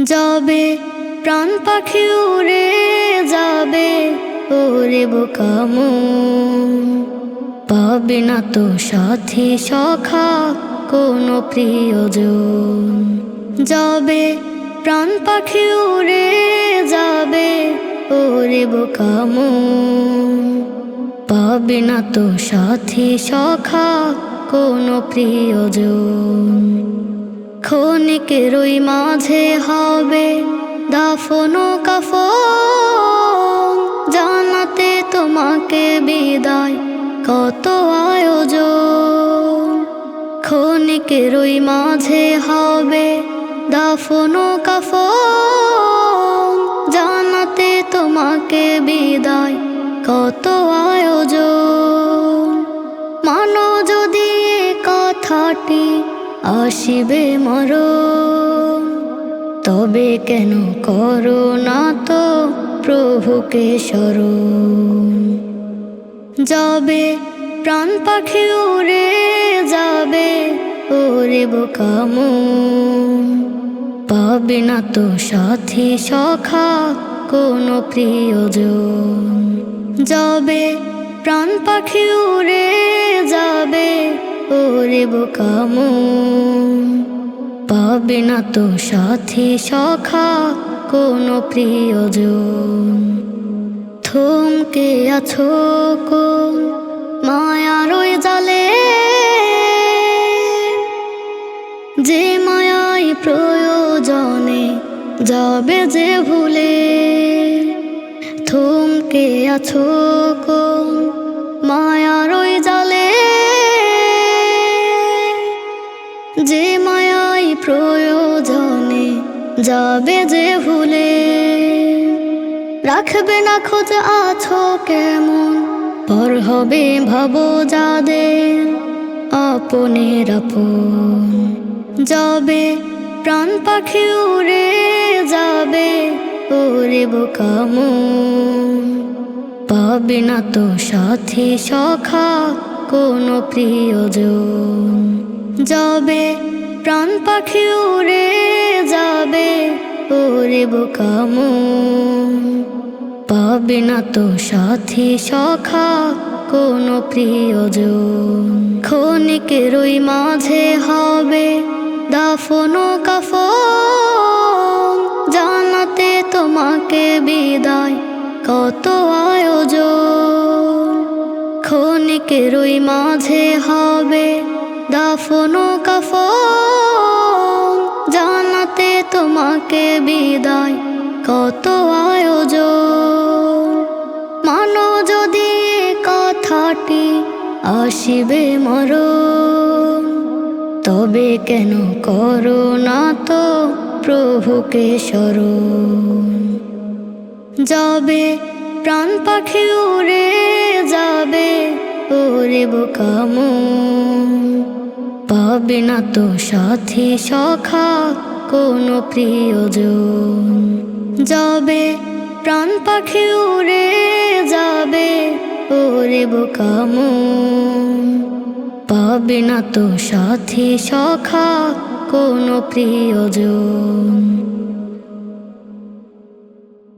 যাবে, প্রাণ পাখি উড়ে যাবে, ওরে বোকা মন। পাবে না তো সাথী সখা, কোনো প্রিয়জন। যাবে, প্রাণ পাখি উড়ে যাবে, ওরে বোকা মন। পাবে না তো সাথী সখা, কোনো প্রিয়জন। ক্ষণিকের ওই মাঝে হবে? দাফন কাফন, জানাতে তোমাকে বিদায়। কত আয়োজন? ক্ষণিকের ওই মাঝে হবে? দাফন কাফন, জানাতে তোমাকে বিদায়। কত আসিবে মর তবে কেন করো না তো প্রভুকে স্মরণ। যাবে প্রাণ পাখি উড়ে যাবে ওরে বোকা মন। পাবে না তো সাথী সখা কোনো প্রিয়জন। যাবে প্রাণ পাখি উড়ে যাবে ওরে বোকা মন। পাবে না তো সাথী সখা কোনো প্রিয়জন। থমকে আছো কোন মায়ার ওই জালে? যে মায়াই প্রয়োজনে যাবে যে ভুলে। থমকে আছো কোন মায়ার যে মায়াই প্রয়োজনে যাবে যে ভুলে। রাখবে না খোঁজ আছো কেমন? পর হবে ভাবো যাদের আপনের আপন। যাবে, প্রাণ পাখি উড়ে যাবে, ওরে বোকা মন। পাবে না তো সাথী সখা কোনো প্রিয়জন। যাবে, প্রাণ পাখি উড়ে যাবে, ওরে বোকা মন। পাবে না তো সাথী সখা, কোনো প্রিয়জন। ক্ষণিকের ওই মাঝে হবে দাফন কাফন। জানাতে তোমাকে বিদায়, কত আয়োজন। ওই মাঝে হবে দাফন কাফন জানাতে তোমাকে বিদায়। কত আয়োজন। মানো যদি কথাটি আসিবে মর তবে কেন করো না তো প্রভুকে স্মরণ। যাবে প্রাণ পাখি উড়ে যাবে, ওরে বোকা পাবে না তো সাথে সখা, কোনো প্রিয়জন। যাবে, প্রাণ পাখি উড়ে যাবে, ওরে বোকাম পাবে না তো সাথে সখা, কোনো প্রিয়জন।